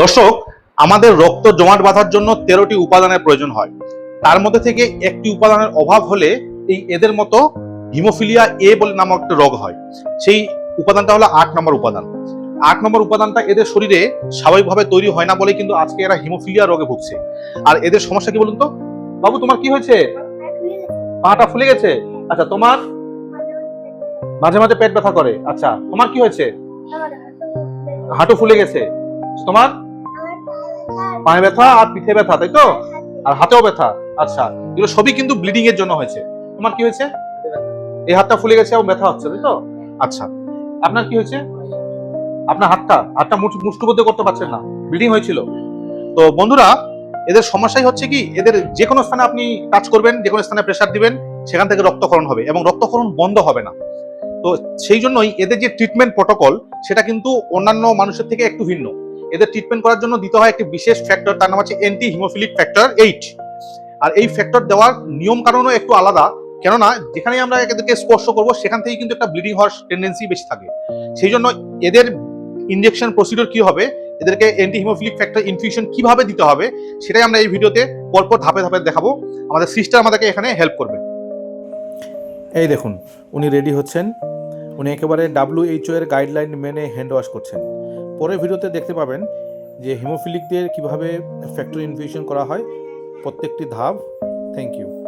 দর্শক, আমাদের রক্ত জমাট বাঁধার জন্য তেরোটি উপাদানের প্রয়োজন হয়। তার মধ্যে থেকে একটি উপাদানের অভাব হলে এই এদের মতো হিমোফিলিয়া এ বলে নামক একটা রোগ হয়। সেই উপাদানটা হলো আট নম্বর উপাদান। আট নম্বর উপাদানটা এদের শরীরে স্বাভাবিকভাবে তৈরি হয় না বলে কিন্তু আজকে এরা হিমোফিলিয়া রোগে ভুগছে। আর এদের সমস্যা কি বলুন তো? বাবু, তোমার কি হয়েছে? পাটা ফুলে গেছে? আচ্ছা তোমার? মাঝে মাঝে পেট ব্যথা করে। আচ্ছা তোমার কি হয়েছে? হাঁটু ফুলে গেছে। তোমার? পায়ে ব্যথা আর পিঠে ব্যথা, তাই তো? আর হাতেও ব্যথা। আচ্ছা এগুলো সবই কিন্তু ব্লিডিং এর জন্য হয়েছে। তোমার কি হয়েছে? এই হাতটা ফুলে গেছে এবং ব্যথা হচ্ছে, তাই তো? আচ্ছা আপনার কি হয়েছে? আপনার হাতটা হাতটা মুষ্টিবদ্ধ করতে পারছেন না ব্লিডিং হয়েছিল। তো বন্ধুরা, এদের সমস্যাই হচ্ছে কি, এদের যে কোনো স্থানে আপনি টাচ করবেন, যে কোনো স্থানে প্রেসার দিবেন, সেখান থেকে রক্তক্ষরণ হবে এবং রক্তক্ষরণ বন্ধ হবে না। তো সেই জন্যই এদের যে ট্রিটমেন্ট প্রটোকল সেটা কিন্তু অন্যান্য মানুষের থেকে একটু ভিন্ন। এদের ট্রিটমেন্ট করার জন্য দিতে হয় একটি বিশেষ ফ্যাক্টর তার নাম হচ্ছে অ্যান্টি হিমোফিলিক ফ্যাক্টর এইট আর এই ফ্যাক্টর দেওয়ার নিয়ম কারণও একটু আলাদা, কেননা যেখানে আমরা এদেরকে স্পর্শ করব, সেখান থেকে কিন্তু একটা ব্লিডিং হওয়ার টেন্ডেন্সি বেশি থাকে। সেই জন্য এদের ইনজেকশন প্রসিডিওর কি হবে? এদেরকে অ্যান্টি হিমোফিলিক ফ্যাক্টর ইনফিউশন কীভাবে দিতে হবে? সেটাই আমরা এই ভিডিওতে পরপর ধাপে ধাপে দেখাবো। আমাদের সিস্টার আমাদেরকে এখানে হেল্প করবে। এই দেখুন, উনি রেডি হচ্ছেন। উনি একেবারে ডাব্লিউএইচও এর গাইডলাইন মেনে হ্যান্ড ওয়াশ করছেন। পরে ভিডিওতে দেখতে পাবেন যে হিমোফিলিকদের কীভাবে ফ্যাক্টরি ইনফিউশন করা হয়। প্রত্যেকটি ধাপ থ্যাংক ইউ